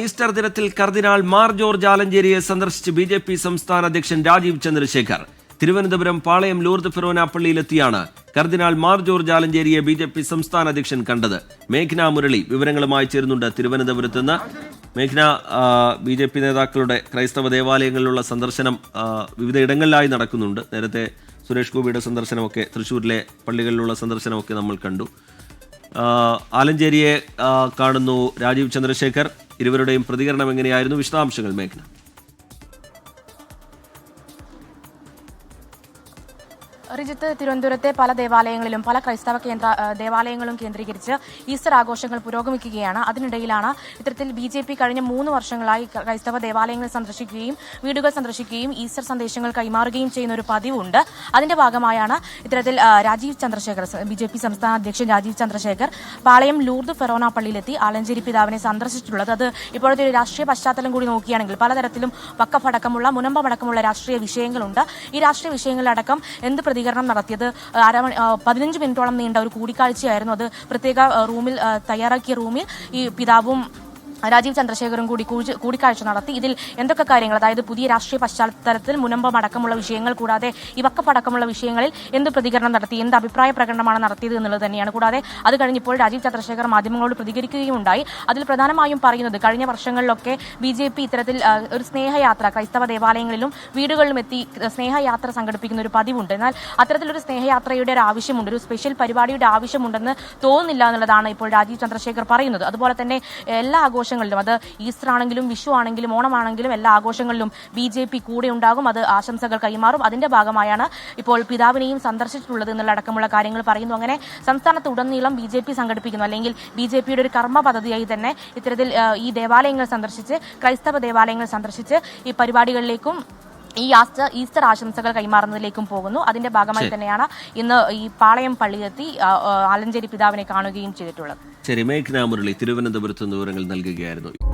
Easter ദിനത്തിൽ കർദിനാൾ Mar George ആലഞ്ചേരിയെ സന്ദർശിച്ച് B J P സംസ്ഥാന അധ്യക്ഷൻ രാജീവ് ചന്ദ്രശേഖർ. തിരുവനന്തപുരം പാളയം ലൂർദ് ഫിറോന പള്ളിയിലെത്തിയാണ് കർദിനാൾ മാർ ജോർജ് ആലഞ്ചേരിയെ ബി ജെ പി സംസ്ഥാന അധ്യക്ഷൻ കണ്ടത്. മേഘ്ന മുരളി വിവരങ്ങളുമായി ചേരുന്നുണ്ട് തിരുവനന്തപുരത്ത് നിന്ന്. മേഘ്ന ബി ജെ പി നേതാക്കളുടെ ക്രൈസ്തവ ദേവാലയങ്ങളിലുള്ള സന്ദർശനം വിവിധ ഇടങ്ങളിലായി നടക്കുന്നുണ്ട്. നേരത്തെ സുരേഷ് ഗോപിയുടെ സന്ദർശനമൊക്കെ തൃശ്ശൂരിലെ പള്ളികളിലുള്ള സന്ദർശനമൊക്കെ നമ്മൾ കണ്ടു. ആലഞ്ചേരിയെ കാണുന്നു രാജീവ് ചന്ദ്രശേഖർ. ഇരുവരുടെയും പ്രതികരണം എങ്ങനെയായിരുന്നു? വിശദാംശങ്ങൾ മേഘന. റിജിത്ത് തിരുവനന്തപുരത്തെ പല ദേവാലയങ്ങളിലും പല ക്രൈസ്തവ കേന്ദ്ര ദേവാലയങ്ങളും കേന്ദ്രീകരിച്ച് ഈസ്റ്റർ ആഘോഷങ്ങൾ പുരോഗമിക്കുകയാണ്. അതിനിടയിലാണ് ഇത്തരത്തിൽ ബി ജെ പി കഴിഞ്ഞ മൂന്ന് വർഷങ്ങളായി ക്രൈസ്തവ ദേവാലയങ്ങൾ സന്ദർശിക്കുകയും വീടുകൾ സന്ദർശിക്കുകയും ഈസ്റ്റർ സന്ദേശങ്ങൾ കൈമാറുകയും ചെയ്യുന്ന ഒരു പതിവുണ്ട്. അതിന്റെ ഭാഗമായാണ് ഇത്തരത്തിൽ Rajeev Chandrasekhar B J P സംസ്ഥാന അധ്യക്ഷൻ രാജീവ് ചന്ദ്രശേഖർ പാളയം ലൂർദ് ഫെറോന പള്ളിയിലെത്തി ആലഞ്ചേരി പിതാവിനെ സന്ദർശിച്ചിട്ടുള്ളത്. അത് ഇപ്പോഴത്തെ ഒരു രാഷ്ട്രീയ പശ്ചാത്തലം കൂടി നോക്കുകയാണെങ്കിൽ പലതരത്തിലും വക്കഫടക്കമുള്ള മുനമ്പടക്കമുള്ള രാഷ്ട്രീയ വിഷയങ്ങളുണ്ട്. ഈ രാഷ്ട്രീയ വിഷയങ്ങളിലടക്കം എന്ത് പ്രതികരണം നടത്തിയത്. അരമണി പതിനഞ്ച് മിനിറ്റോളം നീണ്ട ഒരു കൂടിക്കാഴ്ചയായിരുന്നു അത്. പ്രത്യേക റൂമിൽ തയ്യാറാക്കിയ റൂമിൽ ഈ പിതാവും രാജീവ് ചന്ദ്രശേഖറും കൂടി കൂടി- കൂടിക്കാഴ്ച നടത്തി. ഇതിൽ എന്തൊക്കെ കാര്യങ്ങൾ? അതായത് പുതിയ രാഷ്ട്രീയ പശ്ചാത്തലത്തിൽ മുനമ്പം അടക്കമുള്ള വിഷയങ്ങൾ കൂടാതെ ഇവക്കപ്പടക്കമുള്ള വക്കപ്പടക്കമുള്ള വിഷയങ്ങളിൽ എന്ത് പ്രതികരണം നടത്തി എന്ത് അഭിപ്രായ പ്രകടനമാണ് നടത്തിയത് എന്നുള്ളത് തന്നെയാണ്. കൂടാതെ അത് കഴിഞ്ഞപ്പോൾ രാജീവ് ചന്ദ്രശേഖർ മാധ്യമങ്ങളോട് പ്രതികരിക്കുകയും ഉണ്ടായി അതിൽ പ്രധാനമായും പറയുന്നത് കഴിഞ്ഞ വർഷങ്ങളിലൊക്കെ ബി ജെ പി ഇത്തരത്തിൽ ഒരു സ്നേഹയാത്ര ക്രൈസ്തവ ദേവാലയങ്ങളിലും വീടുകളിലും എത്തി സ്നേഹയാത്ര സംഘടിപ്പിക്കുന്ന ഒരു പതിവുണ്ട്. എന്നാൽ അത്തരത്തിലൊരു സ്നേഹയാത്രയുടെ ഒരു ആവശ്യമുണ്ട് ഒരു സ്പെഷ്യൽ പരിപാടിയുടെ ആവശ്യമുണ്ടെന്ന് തോന്നുന്നില്ല എന്നുള്ളതാണ് ഇപ്പോൾ രാജീവ് ചന്ദ്രശേഖർ പറയുന്നത്. അതുപോലെ തന്നെ എല്ലാ ആഘോഷങ്ങളിലും അത് ഈസ്റ്റർ ആണെങ്കിലും വിഷു ആണെങ്കിലും ഓണമാണെങ്കിലും എല്ലാ ആഘോഷങ്ങളിലും ബി ജെ പി കൂടെ ഉണ്ടാകും. അത് ആശംസകൾ കൈമാറും. അതിന്റെ ഭാഗമായാണ് ഇപ്പോൾ പിതാവിനെയും സന്ദർശിച്ചിട്ടുള്ളത് എന്നുള്ള അടക്കമുള്ള കാര്യങ്ങൾ പറയുന്നു. അങ്ങനെ സംസ്ഥാനത്ത് ഉടനീളം ബി ജെ പി സംഘടിപ്പിക്കുന്നു. അല്ലെങ്കിൽ ബി ജെ പിയുടെ ഒരു കർമ്മ പദ്ധതിയായി തന്നെ ഇത്തരത്തിൽ ഈ ദേവാലയങ്ങൾ സന്ദർശിച്ച് ക്രൈസ്തവ ദേവാലയങ്ങൾ സന്ദർശിച്ച് ഈ പരിപാടികളിലേക്കും ഈ ആസ്റ്റർ ഈസ്റ്റർ ആശംസകൾ കൈമാറുന്നതിലേക്കും പോകുന്നു. അതിന്റെ ഭാഗമായി തന്നെയാണ് ഇന്ന് ഈ പാളയം ആ, ആലഞ്ചേരി പിതാവിനെ കാണുകയും ചെയ്തിട്ടുള്ളത്. ശരി മേഘന മുരളി തിരുവനന്തപുരത്ത് നിന്ന് വിവരങ്ങൾ നൽകുകയായിരുന്നു.